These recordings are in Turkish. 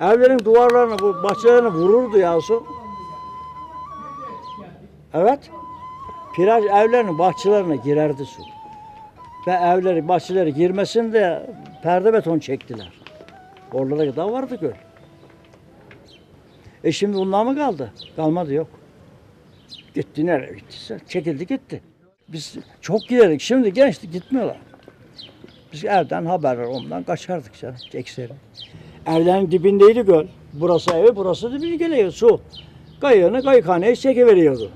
Evlerin duvarlarını, bu bahçelerini vururdu ya su. Evet. Plaj evlerinin bahçelerine girerdi su. Ve evleri, bahçeleri girmesin de perde beton çektiler. Oralara kadar vardı göl. E şimdi bunlar mı kaldı? Kalmadı yok. Gitti nereye gittiyse. Çekildi gitti. Biz çok giderdik. Şimdi gençlik gitmiyorlar. Biz evden haber ondan kaçardık canım ekseri. Evlerin dibindeydi göl. Burası evi, burası dibine geliyor su. Kayığını kayıkhaneye çekiveriyordu.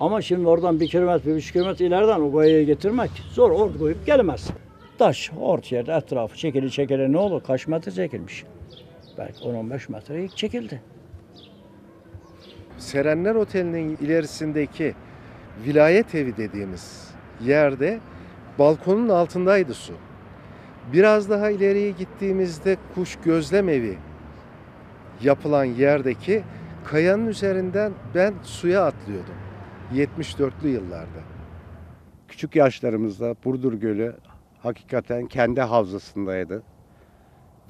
Ama şimdi oradan bir kilometre, bir üç kilometre ileriden o kayığı getirmek zor. Orada koyup gelemez. Taş orta yerde etrafı çekili çekili ne olur? Kaç metre çekilmiş? Belki 10-15 metre çekildi. Serenler Oteli'nin ilerisindeki vilayet evi dediğimiz yerde balkonun altındaydı su. Biraz daha ileriye gittiğimizde kuş gözlem evi yapılan yerdeki kayanın üzerinden ben suya atlıyordum. 74'lü yıllarda. Küçük yaşlarımızda Burdur Gölü hakikaten kendi havzasındaydı.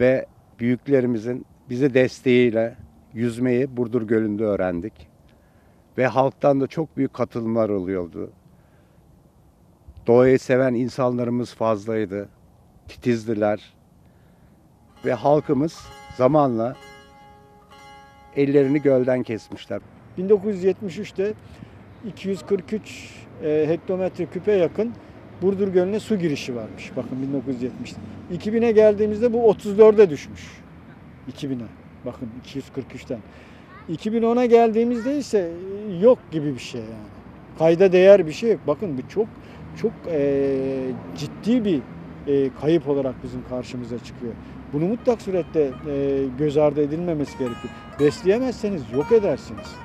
Ve büyüklerimizin bize desteğiyle yüzmeyi Burdur Gölü'nde öğrendik. Ve halktan da çok büyük katılımlar oluyordu. Doğayı seven insanlarımız fazlaydı. Titizdiler. Ve halkımız zamanla ellerini gölden kesmişler. 1973'te 243 e, hektometre küpe yakın Burdur Gölü'ne su girişi varmış. Bakın 1970'te. 2000'e geldiğimizde bu 34'e düşmüş. 2000'e. Bakın 243'ten. 2010'a geldiğimizde ise yok gibi bir şey yani. Kayda değer bir şey yok. Bakın bu çok çok e, ciddi bir e, kayıp olarak bizim karşımıza çıkıyor. Bunu mutlak surette e, göz ardı edilmemesi gerekiyor. Besleyemezseniz yok edersiniz.